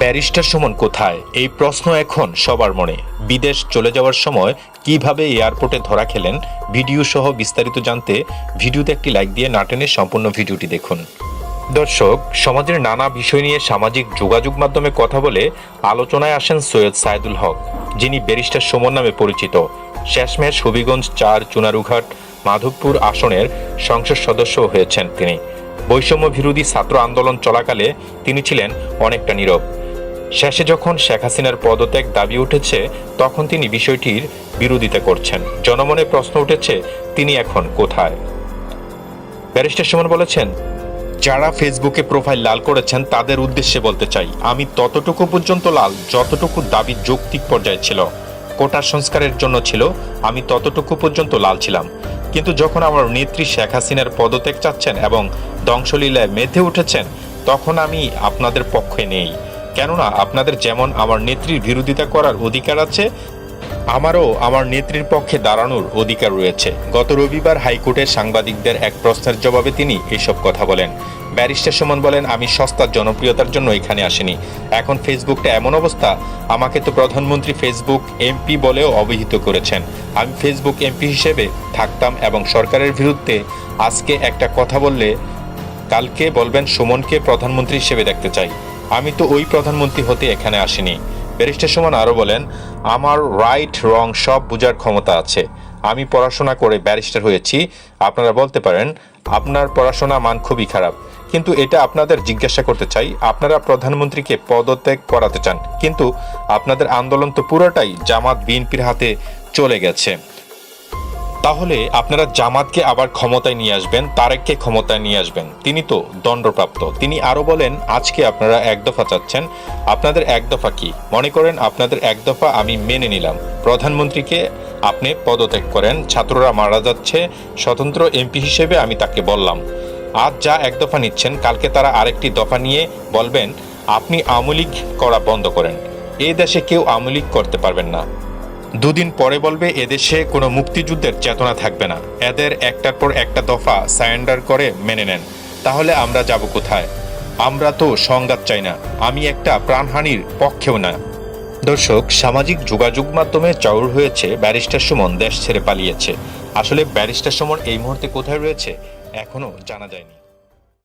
Barrister Suman কোথায়? এই প্রশ্ন এখন সবার মনে। বিদেশ চলে যাওয়ার সময় কীভাবে এয়ারপোর্টে ধরা খেলেন? ভিডিও সহ বিস্তারিত জানতে ভিডিওতে একটি লাইক দিয়ে নাটেনের সম্পূর্ণ ভিডিওটি দেখুন। দর্শক, সমাজের নানা বিষয় নিয়ে সামাজিক যোগাযোগ মাধ্যমে কথা বলে আলোচনায় আসেন সৈয়দ সাইদুল হক, যিনি ব্যারিস্টার সুমন নামে পরিচিত। শেষমেশ হবিগঞ্জ চার চুনারুঘাট মাধবপুর আসনের সংসদ সদস্য হয়েছেন তিনি। বৈষম্য বিরোধী ছাত্র আন্দোলন চলাকালে তিনি ছিলেন অনেকটা নীরব। শেষে যখন শেখ হাসিনার পদত্যাগ দাবি উঠেছে, তখন তিনি বিষয়টির বিরোধিতা করছেন। জনমনে প্রশ্ন উঠেছে, তিনি এখন কোথায়? ব্যারিস্টার সুমন বলেছেন, যারা ফেসবুকে প্রোফাইল লাল করেছেন, তাদের উদ্দেশ্যে বলতে চাই, আমি ততটুকু পর্যন্ত লাল, যতটুকু দাবি যৌক্তিক পর্যায়ে ছিল, কোটার সংস্কারের জন্য ছিল, আমি ততটুকু পর্যন্ত লাল ছিলাম। কিন্তু যখন আমার নেত্রী শেখ হাসিনার পদত্যাগ চাচ্ছেন এবং ধ্বংসলীলায় মেধে উঠেছেন, তখন আমি আপনাদের পক্ষে নেই। কেননা আপনাদের যেমন আমার নেত্রীর বিরোধিতা করার অধিকার আছে, আমারও আমার নেত্রীর পক্ষে দাঁড়ানোর অধিকার রয়েছে। গত রবিবার হাইকোর্টের সাংবাদিকদের এক প্রশ্নের জবাবে তিনি এসব কথা বলেন। ব্যারিস্টার সুমন বলেন, আমি সস্তার জনপ্রিয়তার জন্য এখানে আসিনি। এখন ফেসবুকটা এমন অবস্থা, আমাকে তো প্রধানমন্ত্রী ফেসবুক এমপি বলেও অভিহিত করেছেন। আমি ফেসবুক এমপি হিসেবে থাকতাম এবং সরকারের বিরুদ্ধে আজকে একটা কথা বললে কালকে বলবেন, সুমনকে প্রধানমন্ত্রী হিসেবে দেখতে চাই। আমি তো ওই প্রধানমন্ত্রী হতে এখানে আসিনি। ব্যারিস্টার সুমন আরও বলেন, আমার রাইট রং সব বোঝার ক্ষমতা আছে। আমি পড়াশোনা করে ব্যারিস্টার হয়েছি। আপনারা বলতে পারেন, আপনার পড়াশোনা মান খুবই খারাপ। কিন্তু এটা আপনাদের জিজ্ঞাসা করতে চাই, আপনারা প্রধানমন্ত্রীকে পদত্যাগ করাতে চান। কিন্তু আপনাদের আন্দোলন তো পুরোটাই জামাত, বিএনপির হাতে চলে গেছে। তাহলে আপনারা জামাতকে আবার ক্ষমতায় নিয়ে আসবেন, তারেককে ক্ষমতায় নিয়ে আসবেন। তিনি তো দণ্ডপ্রাপ্ত। তিনি আরও বলেন, আজকে আপনারা এক দফা চাচ্ছেন, আপনাদের এক দফা কি? মনে করেন, আপনাদের এক দফা আমি মেনে নিলাম। প্রধানমন্ত্রীকে আপনি পদত্যাগ করেন, ছাত্ররা মারা যাচ্ছে, স্বতন্ত্র এমপি হিসেবে আমি তাকে বললাম। আজ যা এক দফা নিচ্ছেন, কালকে তারা আরেকটি দফা নিয়ে বলবেন, আপনি আমলিক করা বন্ধ করেন। এই দেশে কেউ আমলিক করতে পারবেন না। দুদিন পরে বলবে, এদেশে কোনো মুক্তিযুদ্ধের চেতনা থাকবে না। এদের একটার পর একটা দফা সারেন্ডার করে মেনে নেন। তাহলে আমরা যাব কোথায়? আমরা তো সংঘাত চাই না। আমি একটা প্রাণহানির পক্ষেও না। দর্শক, সামাজিক যোগাযোগ মাধ্যমে চাউর হয়েছে, ব্যারিস্টার সুমন দেশ ছেড়ে পালিয়েছে। আসলে ব্যারিস্টার সুমন এই মুহূর্তে কোথায় রয়েছে এখনও জানা যায়নি।